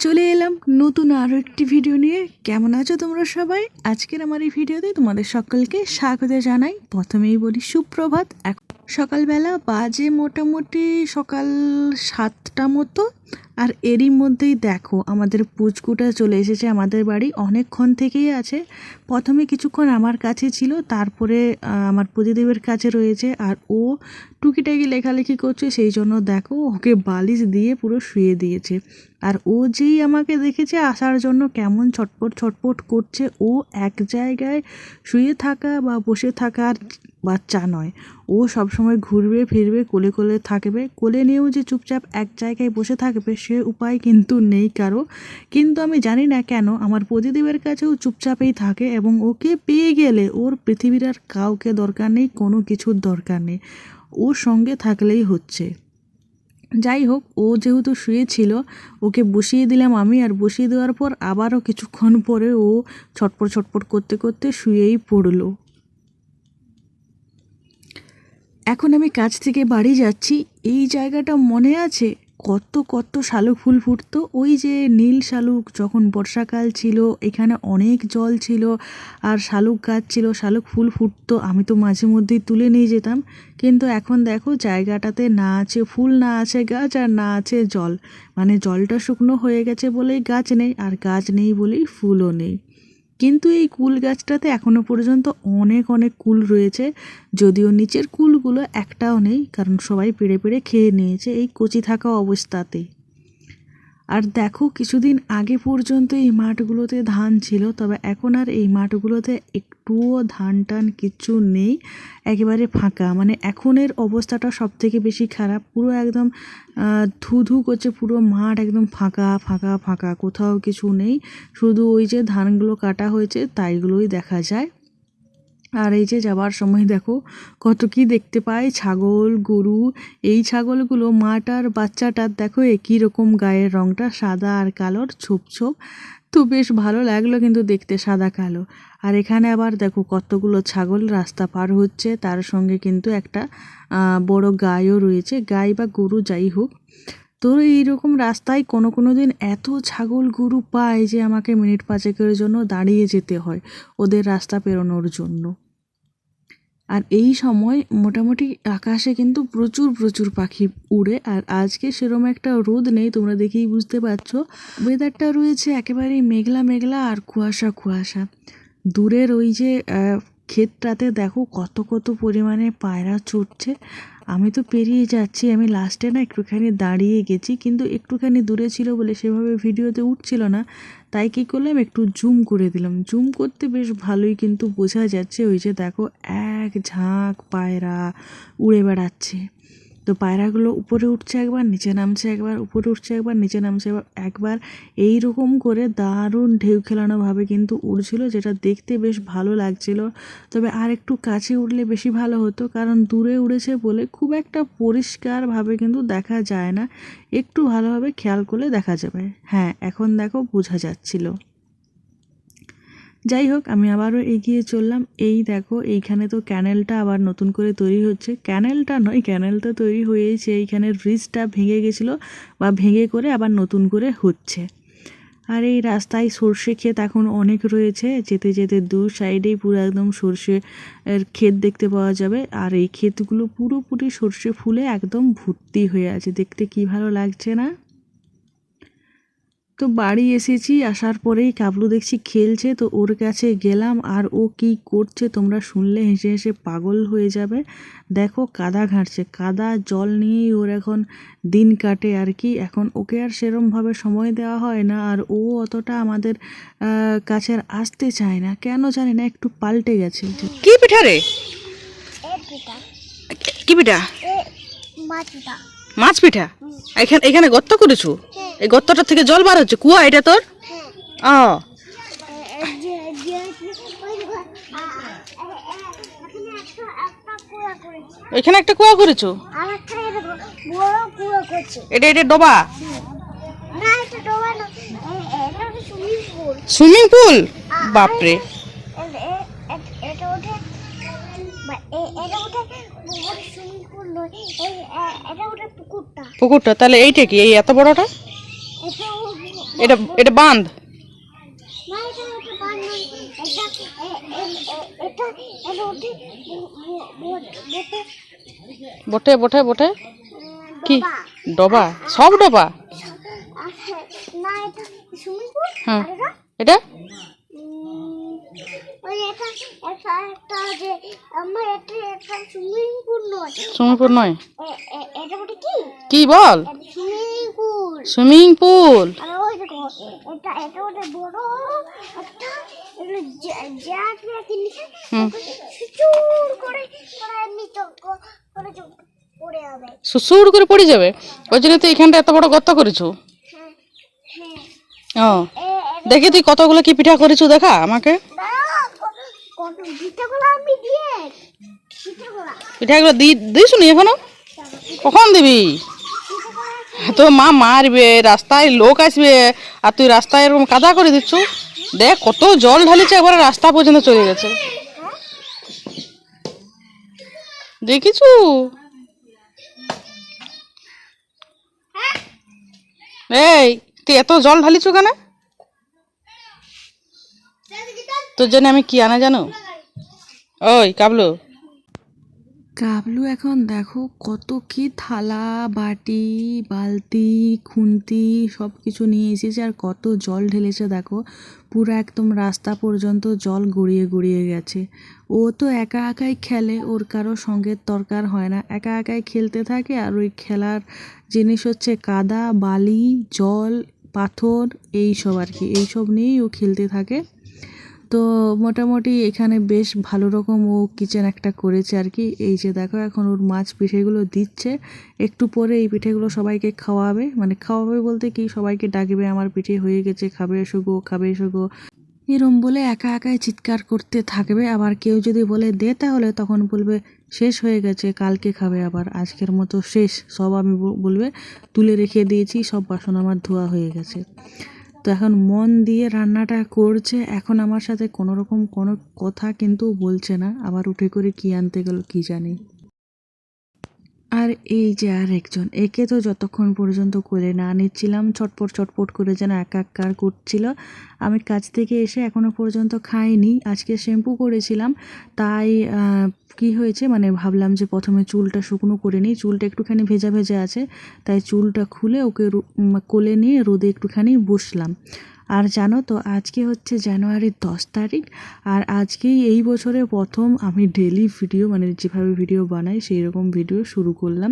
চলে এলাম নতুন আরও একটি ভিডিও নিয়ে। কেমন আছো তোমরা সবাই? আজকের আমার এই ভিডিওতে তোমাদের সকলকে স্বাগত জানাই। প্রথমেই বলি সুপ্রভাত। এক সকালবেলা বাজে মোটামুটি সকাল সাতটা মতো। আর এরই মধ্যেই দেখো, আমাদের পুচকুটা চলে এসেছে আমাদের বাড়ি। অনেকক্ষণ থেকেই আছে। প্রথমে কিছুক্ষণ আমার কাছে ছিল, তারপরে আমার প্রতিদেবের কাছে রয়েছে। আর ও টুকিটাকি লেখালেখি করছে, সেই জন্য দেখো, ওকে বালিশ দিয়ে পুরো শুয়ে দিয়েছে। আর ও যেই আমাকে দেখেছে, আসার জন্য কেমন ছটপট ছটপট করছে। ও এক জায়গায় শুয়ে থাকা বা বসে থাকার বাচ্চা নয়। ও সবসময় ঘুরবে, ফিরবে, কোলে কোলে থাকবে। কোলে নিয়েও যে চুপচাপ এক জায়গায় বসে থাকবে, সে উপায় কিন্তু নেই কারও। কিন্তু আমি জানি না কেন, আমার প্রতিদেবের কাছেও চুপচাপেই থাকে এবং ওকে পেয়ে গেলে ওর পৃথিবীর আর কাউকে দরকার নেই, কোনো কিছুর দরকার নেই। ওর সঙ্গে থাকলেই হচ্ছে। যাই হোক, ও যেহেতু শুয়েছিল, ওকে বসিয়ে দিলাম আমি। আর বসিয়ে দেওয়ার পর আবারও কিছুক্ষণ পরে ও ছটপট ছটপট করতে করতে শুয়েই পড়ল। এখন আমি কাজ থেকে বাড়ি যাচ্ছি। এই জায়গাটা মনে আছে? কত কত শালুক ফুল ফুটতো। ওই যে নীল শালুক যখন বর্ষাকাল ছিল, এখানে অনেক জল ছিল, আর শালুক গাছ ছিল শালুক ফুল ফুটতো। আমি তো মাঝে মধ্যেই তুলে নিয়ে যেতাম। কিন্তু এখন দেখো, জায়গাটাতে না আছে ফুল, না আছে গাছ, আর না আছে জল। মানে জলটা শুকনো হয়ে গেছে বলেই গাছ নেই, আর গাছ নেই বলেই ফুলও নেই। কিন্তু এই কুল গাছটাতে এখনও পর্যন্ত অনেক অনেক কুল রয়েছে। যদিও নিচের কুলগুলো একটাও নেই, কারণ সবাই পেড়ে পেড়ে খেয়ে নিয়েছে এই কচি থাকা অবস্থাতে আর দেখো, কিছুদিন আগে পর্যন্ত এই মাঠগুলোতে ধান ছিল, তবে এখন আর এই মাঠগুলোতে একটুও ধান টান কিচ্ছু নেই, একেবারে ফাঁকা। মানে এখনের অবস্থাটা সব থেকে বেশি খারাপ। পুরো একদম ধু ধু করছে, পুরো মাঠ একদম ফাঁকা ফাঁকা ফাঁকা, কোথাও কিছু নেই। শুধু ওই যে ধানগুলো কাটা হয়েছে, তাইগুলোই দেখা যায়। আর এই যে যাবার সময় দেখো, কত কি দেখতে পাই, ছাগল, গরু। এই ছাগলগুলো মাটার বাচ্চাটার দেখো একই রকম গায়ের রঙটা সাদা আর কালোর, ছোপ ছোপ। তো বেশ ভালো লাগল কিন্তু দেখতে সাদা কালো। আর এখানে আবার দেখো কতগুলো ছাগল রাস্তা পার হচ্ছে, তার সঙ্গে কিন্তু একটা বড় গাইও রয়েছে, গাই বা গরু যাই হোক। তো এইরকম রাস্তায় কোনো কোনো দিন এত ছাগল গরু পায় যে আমাকে মিনিট পাঁচেকের জন্য দাঁড়িয়ে যেতে হয় ওদের রাস্তা পেরোনোর জন্য। আর এই সময় মোটামুটি আকাশে কিন্তু প্রচুর প্রচুর পাখি উড়ে, আর আজকে সেরকম একটা রোদ নেই, তোমরা দেখেই বুঝতে পারছ। ওয়েদারটা রয়েছে একেবারেই মেঘলা মেঘলা আর কুয়াশা কুয়াশা। দূরের ওই যে ক্ষেতটাতে দেখো কত কত পরিমাণে পায়রা ছুটছে আমি তো পেরিয়ে যাচ্ছি, আমি লাস্টে না একটুখানি দাঁড়িয়ে গেছি, কিন্তু একটুখানি দূরে ছিল বলে সেভাবে ভিডিওতে উঠছিল না। তাই কী করলাম, একটু জুম করে দিলাম। জুম করতে বেশ ভালোই কিন্তু বোঝা যাচ্ছে, ওই যে দেখো এক ঝাঁক পায়রা উড়ে বেড়াচ্ছে। তো পায়রাগুলো উপরে উঠছে একবার, নিচে নামছে একবার, উপরে উঠছে একবার, নিচে নামছে একবার একবার এই রকম করে দারুণ ঢেউ খেলানোভাবে কিন্তু উড়ছিল, যেটা দেখতে বেশ ভালো লাগছিল। তবে আর একটু কাছে উঠলে বেশি ভালো হতো, কারণ দূরে উড়েছে বলে খুব একটা পরিষ্কারভাবে কিন্তু দেখা যায় না। একটু ভালোভাবে খেয়াল করলে দেখা যাবে। হ্যাঁ এখন দেখো বোঝা যাচ্ছিল। যাই হোক আমি আবারও এগিয়ে চললাম। এই দেখো, এইখানে তো ক্যানেলটা আবার নতুন করে তৈরি হচ্ছে। ক্যানেলটা নয়, ক্যানেল তো তৈরি হয়েছে এইখানে ব্রিজটা ভেঙে গেছিল বা ভেঙে করে আবার নতুন করে হচ্ছে। আর এই রাস্তায় সর্ষে ক্ষেত এখন অনেক রয়েছে। যেতে যেতে দু সাইডেই পুরো একদম সর্ষে ক্ষেত দেখতে পাওয়া যাবে। আর এই ক্ষেতগুলো পুরোপুরি সর্ষে ফুলে একদম ভর্তি হয়ে আছে। দেখতে কি ভালো লাগছে না? তো বাড়ি এসেছি আসার পরেই কাবলু দেখছি খেলছে তো ওর কাছে গেলাম আর ও কি করছে তোমরা শুনলে? হেসে হেসে পাগল হয়ে যাবে। দেখো কাদা ঘাঁটছে কাদা জল নিয়েই ওর এখন দিন কাটে আর কি। এখন ওকে আর সেরমভাবে সময় দেওয়া হয় না আর ও অতটা আমাদের কাছে আর আসতে চায় না। কেন জানি না একটু পাল্টে গেছে কি পিঠা রে? কি পিঠা? এ মাছ পিঠা? এখানে এখানে গর্ত করেছ? এই গর্তটা থেকে জল বার হচ্ছে। কুয়া এটা তোর? হ্যাঁ। ও। এখানে একটা কুয়া করেছে? এটা এটা ডোবা? Swimming pool? বাপরে। পুকুরটা। তাহলে এইটা কি? এই এত বড়টা? এটা এটা বাঁধ? বটে বটে বটে? উম, কি? ডবা। সব ডবা? হ্যাঁ, এটা? সুইমিং পুল নয়। কি? বল? সুইমিং পুল তো সুসুর করে পড়ে যাবে। ওই জন্য তুই এখানটা এত বড় গর্ত করেছ। হ্যাঁ হ্যাঁ। ও। দেখি তুই কতগুলো কি পিঠা করেছ দেখা আমাকে। পিঠাগুলো দিস নি এখনও? কখন দিবি? তো মা মারবে, রাস্তায় লোক আসবে, আর তুই রাস্তায় এরকম কাদা করে দিচ্ছ? দেখ, কত জল ঢালিছে একবারে রাস্তা পর্যন্ত চলে গেছে। দেখিছু? এই, তুই এত জল ঢালিছ কেন? তোর জন্য আমি কি আনা জানো? ওই, কাবলু। কাবলু, এখন দেখো কত কি থালা, বাটি, বালতি, খুন্তি সব কিছু নিয়ে এসেছে আর কত জল ঢেলেছে, দেখো। পুরো একদম রাস্তা পর্যন্ত জল গড়িয়ে গড়িয়ে গেছে। ও তো একা একাই খেলে, ওর কারও সঙ্গে দরকার হয় না। একা একাই খেলতে থাকে আর ওই খেলার জিনিস হচ্ছে কাদা, বালি, জল, পাথর এই সব আর কি। এইসব নিয়েই ও খেলতে থাকে। তো মোটামুটি এখানে বেশ ভালো রকম ও কিচেন একটা করেছে আর কি। এই যে দেখো, এখন ওর মাছ পিঠেগুলো দিচ্ছে। একটু পরে এই পিঠেগুলো সবাইকে খাওয়াবে। মানে খাওয়াবে বলতে কি, সবাইকে ডাকবে, আমার পিঠে হয়ে গেছে, খাবে এসো গো, খাবে এসো গো। এরম বলে একা একাই চিৎকার করতে থাকবে। আবার কেউ যদি বলে, দে তাহলে, তখন বলবে, শেষ হয়ে গেছে, কালকে খাবে আবার, আজকের মতো শেষ। সব আমি বলবে, তুলে রেখে দিয়েছি, সব বাসন আমার ধোয়া হয়ে গেছে। তো এখন মন দিয়ে রান্নাটা করছে। এখন আমার সাথে কোনো রকম কোনো কথা কিন্তু বলছে না। আবার উঠে করে কী আনতে গেল কী জানি। আর এই যে আর একজন, একে তো যতক্ষণ পর্যন্ত কোলে না নিচ্ছিলাম, ছটপট ছটপট করে যেন একাকার করছিল আমি কাজ থেকে এসে এখনও পর্যন্ত খাইনি, আজকে শ্যাম্পু করেছিলাম, তাই কি হয়েছে মানে ভাবলাম যে প্রথমে চুলটা শুকনো করে নিই, চুলটা একটুখানি ভেজা ভেজা আছে, তাই চুলটা খুলে ওকে কোলে নিয়ে রোদে একটুখানি বসলাম। আর জানো তো, আজকে হচ্ছে জানুয়ারির দশ তারিখ, আর আজকেই এই বছরে প্রথম আমি ডেলি ভিডিও মানে যেভাবে ভিডিও বানাই সেই রকম ভিডিও শুরু করলাম।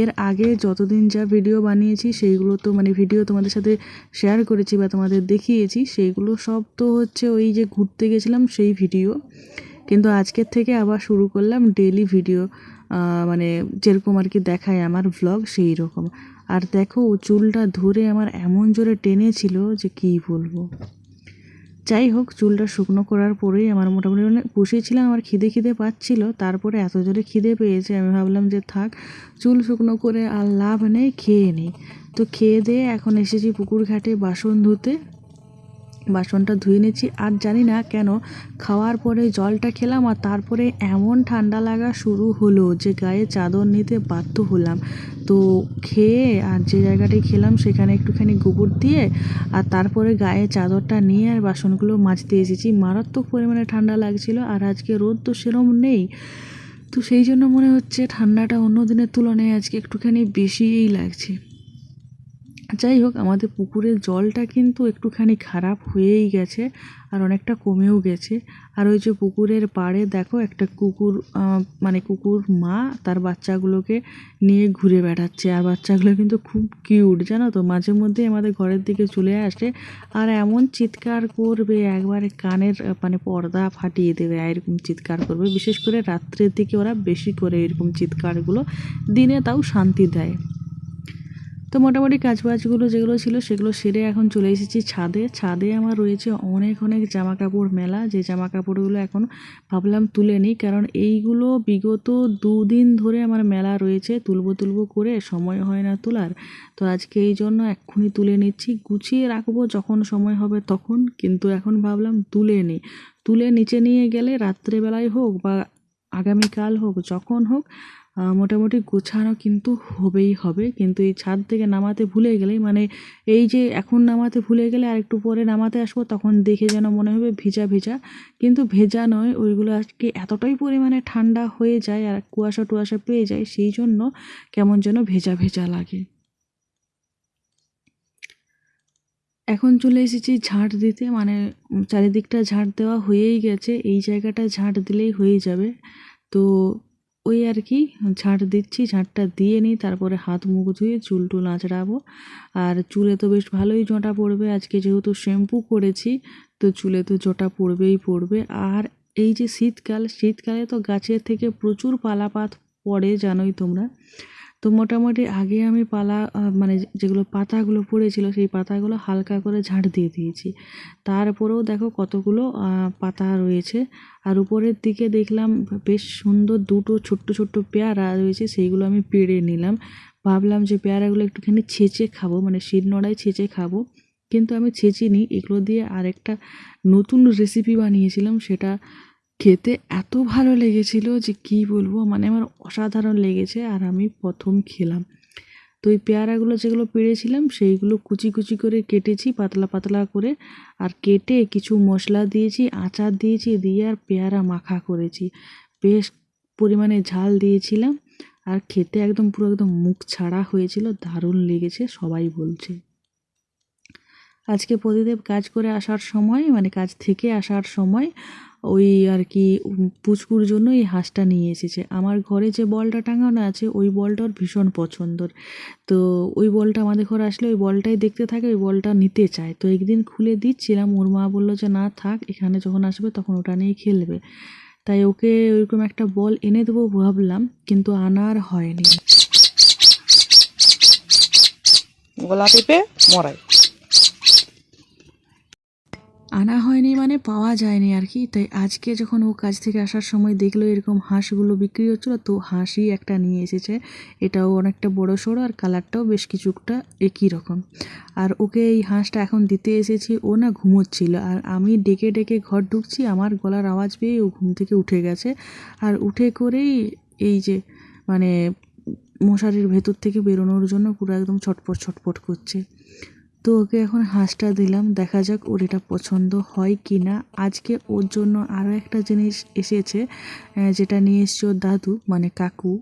এর আগে যতদিন যা ভিডিও বানিয়েছি সেইগুলো তো মানে ভিডিও তোমাদের সাথে শেয়ার করেছি বা তোমাদের দেখিয়েছি, সেইগুলো সব তো হচ্ছে ওই যে ঘুরতে গেছিলাম সেই ভিডিও কিন্তু আজকের থেকে আবার শুরু করলাম ডেলি ভিডিও মানে যেরকম আর কি দেখায় আমার ভ্লগ সেই রকম আর দেখো ও চুলটা ধরে আমার এমন জোরে টেনেছিল যে কী বলব। যাই হোক, চুলটা শুকনো করার পরেই আমার মোটামুটি মানে বসেছিলাম আমার খিদে খিদে পাচ্ছিল। তারপরে এত জোরে খিদে পেয়েছে, আমি ভাবলাম যে থাক, চুল শুকনো করে আর লাভ নেই, খেয়ে নিই। তো খেয়ে দিয়ে এখন এসেছি পুকুর ঘাটে বাসন ধুতে। বাসনটা ধুয়ে নিচ্ছি। আর জানি না কেন খাওয়ার পরে জলটা খেলাম আর তারপরে এমন ঠান্ডা লাগা শুরু হলো যে গায়ে চাদর নিতে বাধ্য হলাম। তো খেয়ে আর যে জায়গাটায় খেলাম সেখানে একটুখানি গোবর দিয়ে আর তারপরে গায়ে চাদরটা নিয়ে আর বাসনগুলো মাজতে এসেছি। মারাত্মক পরিমাণে ঠান্ডা লাগছিল আর আজকে রোদ তো সেরম নেই। তো সেই জন্য মনে হচ্ছে ঠান্ডাটা অন্য দিনের তুলনায় আজকে একটুখানি বেশিই লাগছে। যাই হোক, আমাদের পুকুরের জলটা কিন্তু একটুখানি খারাপ হয়েই গেছে আর অনেকটা কমেও গেছে। আর ওই যে পুকুরের পাড়ে দেখো একটা কুকুর মানে কুকুর মা তার বাচ্চাগুলোকে নিয়ে ঘুরে বেড়াচ্ছে। আর বাচ্চাগুলো কিন্তু খুব কিউট, জানো তো? মাঝে মধ্যে আমাদের ঘরের দিকে চলে আসে আর এমন চিৎকার করবে, একবারে কানের মানে পর্দা ফাটিয়ে দেবে এরকম চিৎকার করবে। বিশেষ করে রাত্রের দিকে ওরা বেশি করে এরকম চিৎকারগুলো, দিনে তাও শান্তি দেয়। তো মোটামুটি কাজবাজগুলো যেগুলো ছিল সেগুলো সেরে এখন চলে এসেছি ছাদে। ছাদে আমার রয়েছে অনেক অনেক জামা কাপড় মেলা। যে জামা কাপড়গুলো এখন ভাবলাম তুলে নিই, কারণ এইগুলো বিগত দুদিন ধরে আমার মেলা রয়েছে। তুলবো তুলবো করে সময় হয় না তোলার। তো আজকে এই জন্য এক্ষুনি তুলে নিচ্ছি। গুছিয়ে রাখব যখন সময় হবে তখন, কিন্তু এখন ভাবলাম তুলে নিই। তুলে নিচে নিয়ে গেলে রাত্রেবেলায় হোক বা আগামীকাল হোক, যখন হোক মোটামুটি গোছানো কিন্তু হবেই হবে। কিন্তু এই ছাদ থেকে নামাতে ভুলে গেলেই মানে এই যে এখন নামাতে ভুলে গেলে আর একটু পরে নামাতে আসব, তখন দেখে যেন মনে হবে ভেজা ভেজা। কিন্তু ভেজা নয়, ওইগুলো আজকে এতটাই পরিমাণে ঠান্ডা হয়ে যায় আর কুয়াশা টুয়াশা পেয়ে যায়, সেই জন্য কেমন যেন ভেজা ভেজা লাগে। এখন চলে এসেছি ঝাঁট দিতে মানে চারিদিকটা ঝাঁট দেওয়া হয়েই গেছে। এই জায়গাটা ঝাঁট দিলেই হয়ে যাবে। তো ওই আর কি ঝাঁট দিচ্ছি ঝাঁটটা দিয়ে নিই, তারপরে হাত মুখ ধুয়ে চুল টুল আঁচড়াবো। আর চুলে তো বেশ ভালোই জটা পড়বে, আজকে যেহেতু শ্যাম্পু করেছি, তো চুলে তো জটা পড়বেই পড়বে। আর এই যে শীতকাল, শীতকালে তো গাছের থেকে প্রচুর পালাপাত পড়ে, জানোই তোমরা। তো মোটামুটি আগে আমি পালা মানে যেগুলো পাতাগুলো পড়েছিল সেই পাতাগুলো হালকা করে ঝাড় দিয়ে দিয়েছি। তারপরেও দেখো কতগুলো পাতা রয়েছে। আর উপরের দিকে দেখলাম বেশ সুন্দর দুটো ছোট্ট ছোট্ট পেয়ারা রয়েছে, সেইগুলো আমি পেড়ে নিলাম। ভাবলাম যে পেয়ারাগুলো একটুখানি ছেঁচে খাব মানে শিলনোড়ায় ছেঁচে খাব। কিন্তু আমি ছেঁচিনি, এগুলো দিয়ে আরেকটা নতুন রেসিপি বানিয়েছিলাম, সেটা খেতে এত ভালো লেগেছিল যে কি বলব মানে আমার অসাধারণ লেগেছে আর আমি প্রথম খেলাম। তো ওই পেয়ারাগুলো যেগুলো পেড়েছিলাম, সেইগুলো কুচি কুচি করে কেটেছি, পাতলা পাতলা করে, আর কেটে কিছু মশলা দিয়েছি, আচার দিয়েছি, দিয়ে আর পেয়ারা মাখা করেছি। বেশ পরিমাণে ঝাল দিয়েছিলাম, আর খেতে একদম পুরো একদম মুখ ছাড়া হয়েছিল, দারুণ লেগেছে, সবাই বলছে। আজকে প্রতিদেব কাজ করে আসার সময় মানে কাজ থেকে আসার সময় ওই আর কি পুচকুর জন্য এই হাঁসটা নিয়ে এসেছে। আমার ঘরে যে বলটা টাঙানো আছে, ওই বলটা ওর ভীষণ পছন্দর। তো ওই বলটা আমাদের ঘরে আসলে ওই বলটাই দেখতে থাকে, ওই বলটা নিতে চায়। তো একদিন খুলে দিচ্ছিলাম, ওর মা বলল যে, না থাক, এখানে যখন আসবে তখন ওটা নিয়ে খেলবে। তাই ওকে ওইরকম একটা বল এনে দেবো ভাবলাম, কিন্তু আনার হয়নি। গলা টিপে মরাই আনা হয়নি মানে পাওয়া যায়নি আর কি তাই আজকে যখন ও কাজ থেকে আসার সময় দেখল এরকম হাঁসগুলো বিক্রি হচ্ছিল, তো হাঁসই একটা নিয়ে এসেছে। এটাও অনেকটা বড় সড়ো আর কালারটাও বেশ কিছুটা একই রকম। আর ওকে এই হাঁসটা এখন দিতে এসেছি, ও না ঘুমোচ্ছিল। আর আমি ডেকে ডেকে ঘর ঢুকছি, আমার গলার আওয়াজ পেয়ে ও ঘুম থেকে উঠে গেছে। আর উঠে করেই এই যে মানে মশারির ভেতর থেকে বেরোনোর জন্য পুরো একদম ছটপট ছটপট করছে। তো ওকে এখন হাঁসটা দিলাম, দেখা যাক ওর এটা পছন্দ হয় কি না আজকে ওর জন্য আরও একটা জিনিস এসেছে যেটা নিয়ে এসছে ওর দাদু মানে কাকু,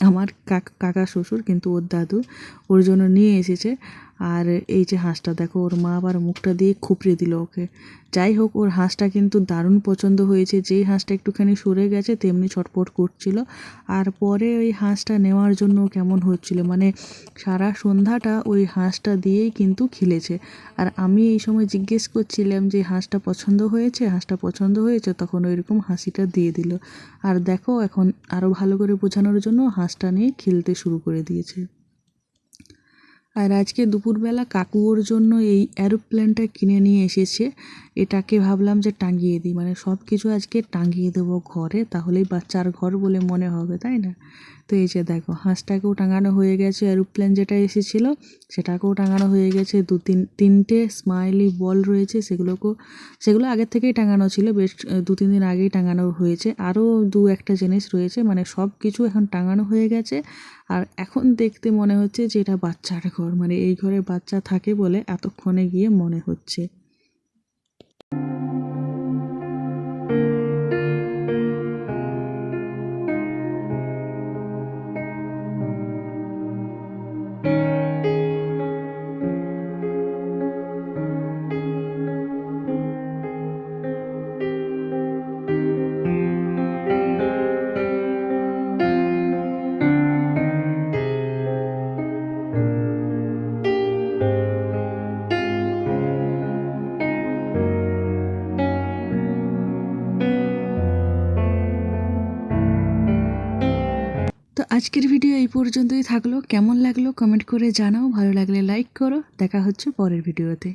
আমার কাক- শ্বশুর, কিন্তু ওর দাদু ওর জন্য নিয়ে এসেছে। আর এই যে হাঁসটা, দেখো, ওর মা আবার মুখটা দিয়ে খুপড়ে দিল ওকে। যাই হোক, ওর হাঁসটা কিন্তু দারুণ পছন্দ হয়েছে। যেই হাঁসটা একটুখানি সরে গেছে, তেমনি ছটপট করছিল। আর পরে ওই হাঁসটা নেওয়ার জন্য কেমন হচ্ছিল মানে সারা সন্ধ্যাটা ওই হাঁসটা দিয়েই কিন্তু খেলেছে। আর আমি এই সময় জিজ্ঞেস করছিলাম যে, হাঁসটা পছন্দ হয়েছে? হাঁসটা পছন্দ হয়েছে? তখন ওইরকম হাসিটা দিয়ে দিল। আর দেখো, এখন আরও ভালো করে বোঝানোর জন্য হাঁসটা নিয়ে খেলতে শুরু করে দিয়েছে। আর আজকে দুপুরবেলা কাকু ওর জন্য এই অ্যারোপ্লেনটা কিনে নিয়ে এসেছে। এটাকে ভাবলাম যে টাঙিয়ে দিই। মানে সব কিছু আজকে টাঙিয়ে দেবো ঘরে, তাহলেই বাচ্চার ঘর বলে মনে হবে, তাই না? তো এই যে দেখো, হাঁসটাকেও টাঙানো হয়ে গেছে অ্যারোপ্লেন যেটা এসেছিল সেটাকেও টাঙানো হয়ে গেছে। দু তিন, তিনটে স্মাইলি বল রয়েছে, সেগুলোকেও, সেগুলো আগের থেকেই টাঙানো ছিল, বেশ দু তিন দিন আগেই টাঙানো হয়েছে। আরও দু একটা জিনিস রয়েছে মানে সব কিছু এখন টাঙানো হয়ে গেছে। আর এখন দেখতে মনে হচ্ছে যে এটা বাচ্চার ঘর মানে এই ঘরে বাচ্চা থাকে বলে এতক্ষণে গিয়ে মনে হচ্ছে। পর্যন্তই থাকল। কেমন লাগল কমেন্ট করে জানাও। ভালো লাগলে লাইক করো। দেখা হচ্ছে পরের ভিডিওতে।